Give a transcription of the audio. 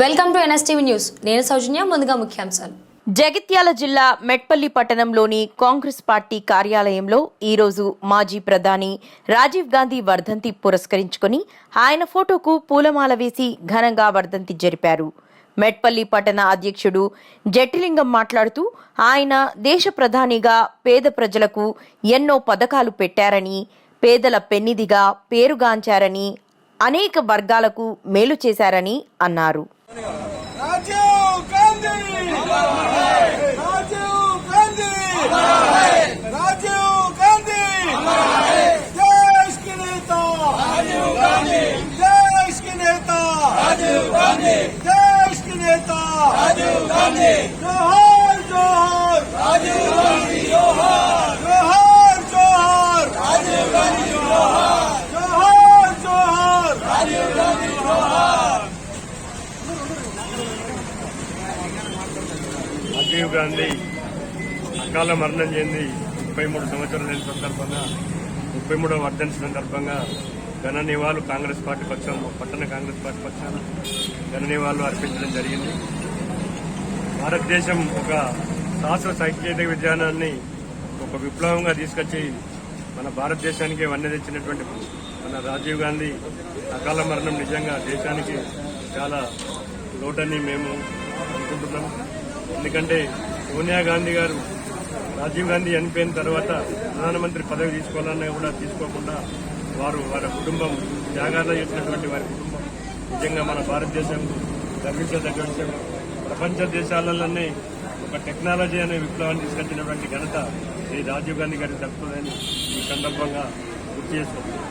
Welcome to NSTV news. నేను సౌజన్య ముందుగా ముఖ్యాంశాలు. జగిత్యాల జిల్లా మెట్పల్లి పట్టణంలోని కాంగ్రెస్ పార్టీ కార్యాలయంలో ఈరోజు మాజీ ప్రధాని రాజీవ్ గాంధీ వర్ధంతి పురస్కరించుకొని ఆయన ఫోటోకు పూలమాల వేసి ఘనంగా వర్ధంతి జరిపారు. మెట్పల్లి పట్టణ అధ్యక్షుడు జట్టిలింగం మాట్లాడుతూ ఆయన దేశ ప్రధానిగా పేద ప్రజలకు ఎన్నో పథకాలు పెట్టారని పేదల పెన్నిదిగా పేరుగాంచారని అనేక వర్గాలకు మేలు చేశారని అన్నారు. ರಾಜೀವ್ ಗಾಂಧಿ ರಾಜೀವ್ ಗಾಂಧಿ ರಾಜೀವ್ ಗಾಂಧಿ ದೇಶ ಕೆ ನೇತಾ ರಾಜೀವ್ ಗಾಂಧಿ ದೇಶ ಕೆ ನೇತಾ ರಾಜೀವ್ ಗಾಂಧಿ ದೇಶ ಕೆ ನೇತಾ ರಾಜೀವ್ ಗಾಂಧಿ రాజీవ్ గాంధీ అకాల మరణం చెంది ముప్పై మూడు సంవత్సరాల సందర్భంగా ముప్పై మూడవ వర్ధంతి సందర్భంగా ఘన నివాళులు కాంగ్రెస్ పార్టీ పక్షాన పట్టణ కాంగ్రెస్ పార్టీ పక్షాన ఘన నివాళులు అర్పించడం జరిగింది. భారతదేశం ఒక శాస్త్ర సాంకేతిక విజ్ఞానాన్ని ఒక విప్లవంగా తీసుకొచ్చి మన భారతదేశానికి వన్నె తెచ్చినటువంటి మన రాజీవ్ గాంధీ అకాల మరణం నిజంగా దేశానికి చాలా లోటని మేము అనుకుంటున్నాం. ఎందుకంటే సోనియా గాంధీ గారు రాజీవ్ గాంధీ చనిపోయిన తర్వాత ప్రధానమంత్రి పదవి తీసుకోవాలన్నా కూడా తీసుకోకుండా వారు వారి కుటుంబం త్యాగాలు చేసినటువంటి వారి కుటుంబం నిజంగా మన భారతదేశం గర్వించదగ్గ విషయం. ప్రపంచ దేశాలలోనే ఒక టెక్నాలజీ అనే విప్లవాన్ని తీసుకొచ్చినటువంటి ఘనత ఈ రాజీవ్ గాంధీ గారికి దక్కుతుందని ఈ సందర్భంగా గుర్తు చేసుకుంటున్నాం